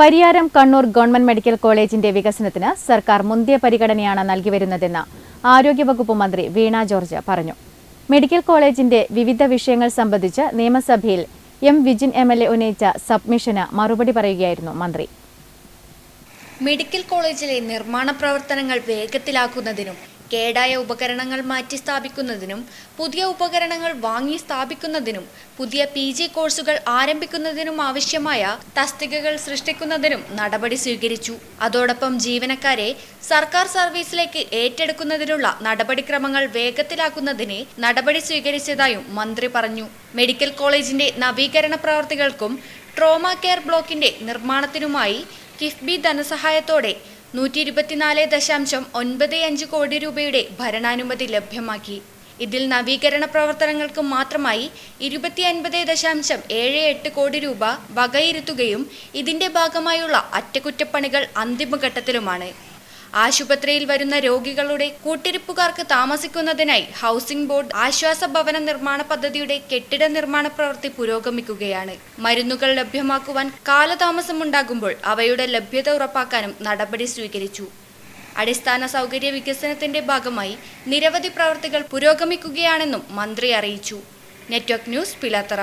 Pariyaram Kannur government medical കോളേജിന്റെ വികസനത്തിന് സർക്കാർ മുന്തിയ പരിഗണനയാണ് നൽകി വരുന്നതെന്ന് ആരോഗ്യവകുപ്പ് മന്ത്രി വീണ ജോർജ് പറഞ്ഞു. മെഡിക്കൽ കോളേജിന്റെ വിവിധ വിഷയങ്ങൾ സംബന്ധിച്ച് നിയമസഭയിൽ M Vijin M L A ഉന്നയിച്ച സബ്മിഷന് മറുപടി പറയുകയായിരുന്നു മന്ത്രി. മെഡിക്കൽ കോളേജിലെ നിർമ്മാണ പ്രവർത്തനങ്ങൾ വേഗത്തിലാക്കുന്നതിനും കേടായ ഉപകരണങ്ങൾ മാറ്റി സ്ഥാപിക്കുന്നതിനും പുതിയ ഉപകരണങ്ങൾ വാങ്ങി സ്ഥാപിക്കുന്നതിനും പുതിയ പി ജി കോഴ്സുകൾ ആരംഭിക്കുന്നതിനും ആവശ്യമായ തസ്തികകൾ സൃഷ്ടിക്കുന്നതിനും നടപടി സ്വീകരിച്ചു. അതോടൊപ്പം ജീവനക്കാരെ സർക്കാർ സർവീസിലേക്ക് ഏറ്റെടുക്കുന്നതിനുള്ള നടപടിക്രമങ്ങൾ വേഗത്തിലാക്കുന്നതിന് നടപടി സ്വീകരിച്ചതായും മന്ത്രി പറഞ്ഞു. മെഡിക്കൽ കോളേജിന്റെ നവീകരണ പ്രവർത്തികൾക്കും ട്രോമ കെയർ ബ്ലോക്കിന്റെ നിർമ്മാണത്തിനുമായി കിഫ്ബി ധനസഹായത്തോടെ നൂറ്റി ഇരുപത്തിനാല് ദശാംശം ഒൻപത് അഞ്ച് കോടി രൂപയുടെ ഭരണാനുമതി ലഭ്യമാക്കി. ഇതിൽ നവീകരണ പ്രവർത്തനങ്ങൾക്ക് മാത്രമായി ഇരുപത്തി അൻപത് ദശാംശം ഏഴ് എട്ട് കോടി രൂപ വകയിരുത്തുകയും ഇതിന്റെ ഭാഗമായുള്ള അറ്റകുറ്റപ്പണികൾ അന്തിമഘട്ടത്തിലുമാണ്. ആശുപത്രിയിൽ വരുന്ന രോഗികളുടെ കൂട്ടിരിപ്പുകാർക്ക് താമസിക്കുന്നതിനായി ഹൗസിംഗ് ബോർഡ് ആശ്വാസ ഭവന നിർമ്മാണ പദ്ധതിയുടെ കെട്ടിട നിർമ്മാണ പ്രവൃത്തി പുരോഗമിക്കുകയാണ്. മരുന്നുകൾ ലഭ്യമാക്കുവാൻ കാലതാമസമുണ്ടാകുമ്പോൾ അവയുടെ ലഭ്യത ഉറപ്പാക്കാനും നടപടി സ്വീകരിച്ചു. അടിസ്ഥാന സൗകര്യ വികസനത്തിന്റെ ഭാഗമായി നിരവധി പ്രവൃത്തികൾ പുരോഗമിക്കുകയാണെന്നും മന്ത്രി അറിയിച്ചു. Network news Pilathara.